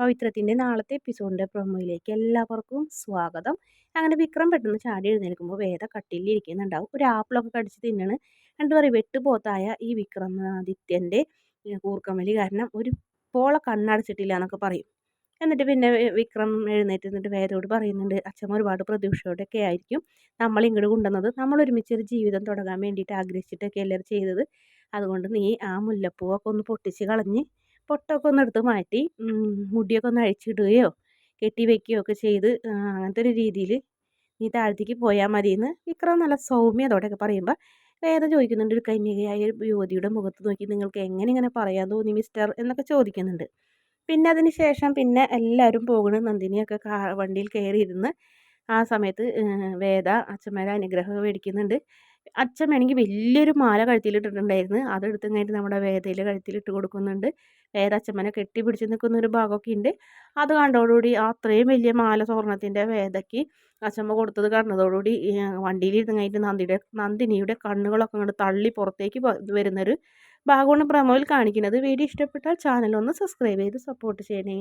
പവിത്രത്തിന്റെ നാളത്തെ എപ്പിസോഡിന്റെ പ്രൊമോയിലേക്ക് എല്ലാവർക്കും സ്വാഗതം. അങ്ങനെ വിക്രം പെട്ടെന്ന് ചാടി എഴുന്നേൽക്കുമ്പോൾ വേദ കട്ടിലിരിക്കുന്നുണ്ടാവും ഒരു ആപ്പിളൊക്കെ കടിച്ച് തിന്നണ്. രണ്ടു പറയും? വെട്ടുപോത്തായ ഈ വിക്രമാദിത്യന്റെ കൂർക്കമലി കാരണം ഒരു പോള കണ്ണടച്ചിട്ടില്ല എന്നൊക്കെ പറയും. എന്നിട്ട് പിന്നെ വിക്രം എഴുന്നേറ്റ് എന്നിട്ട് വേദയോട് പറയുന്നുണ്ട് അച്ഛൻ ഒരുപാട് പ്രതീക്ഷയോടെയൊക്കെ ആയിരിക്കും നമ്മൾ ഇങ്ങോട്ട് കൊണ്ടുവന്നത്. നമ്മൾ ഒരുമിച്ച് ഒരു ജീവിതം തുടങ്ങാൻ വേണ്ടിയിട്ട് ആഗ്രഹിച്ചിട്ടൊക്കെ എല്ലാവരും ചെയ്തത്. അതുകൊണ്ട് നീ ആ മുല്ലപ്പൂവൊക്കെ ഒന്ന് പൊട്ടിച്ച് കളഞ്ഞ് പൊട്ടൊക്കെ ഒന്ന് എടുത്ത് മാറ്റി മുടിയൊക്കെ ഒന്ന് അഴിച്ചിടുകയോ കെട്ടി വെക്കുകയോ ഒക്കെ ചെയ്ത് അങ്ങനത്തെ ഒരു രീതിയിൽ നീ താഴത്തേക്ക് പോയാൽ മതിയെന്ന് വിക്രം നല്ല സൗമ്യതോടെയൊക്കെ പറയുമ്പോൾ വേദ ചോദിക്കുന്നുണ്ട്. ഒരു കന്യകയായ ഒരു യുവതിയുടെ മുഖത്ത് നോക്കി നിങ്ങൾക്ക് എങ്ങനെ ഇങ്ങനെ പറയാൻ തോന്നി മിസ്റ്റർ എന്നൊക്കെ ചോദിക്കുന്നുണ്ട്. പിന്നെ അതിന് ശേഷം പിന്നെ എല്ലാവരും പോകുന്നു നന്ദിനിയൊക്കെ കാ വണ്ടിയിൽ കയറിയിരുന്ന് ആ സമയത്ത് വേദ അച്ഛന്മാരെ അനുഗ്രഹം മേടിക്കുന്നുണ്ട്. അച്ഛൻ വേണമെങ്കിൽ വലിയൊരു മാല കഴുത്തിലിട്ടിട്ടുണ്ടായിരുന്നു. അതെടുത്ത് കഴിഞ്ഞിട്ട് നമ്മുടെ വേദയിൽ കഴുത്തിലിട്ട് കൊടുക്കുന്നുണ്ട്. വേദ അച്ഛമ്മനെ കെട്ടിപ്പിടിച്ച് നിൽക്കുന്ന ഒരു ഭാഗമൊക്കെ ഉണ്ട്. അത് കണ്ടതോടുകൂടി അത്രയും വലിയ മാല സ്വർണത്തിന്റെ വേദയ്ക്ക് അച്ഛമ്മ കൊടുത്തത് കണ്ടതോടുകൂടി വണ്ടിയിലിരുന്ന് കഴിഞ്ഞിട്ട് നന്ദിയുടെ നന്ദിനിയുടെ കണ്ണുകളൊക്കെ അങ്ങോട്ട് തള്ളി പുറത്തേക്ക് വരുന്നൊരു ഭാഗമാണ് പ്രമോയിൽ കാണിക്കുന്നത്. വീഡിയോ ഇഷ്ടപ്പെട്ടാൽ ചാനൽ ഒന്ന് സബ്സ്ക്രൈബ് ചെയ്ത് സപ്പോർട്ട് ചെയ്യണേ.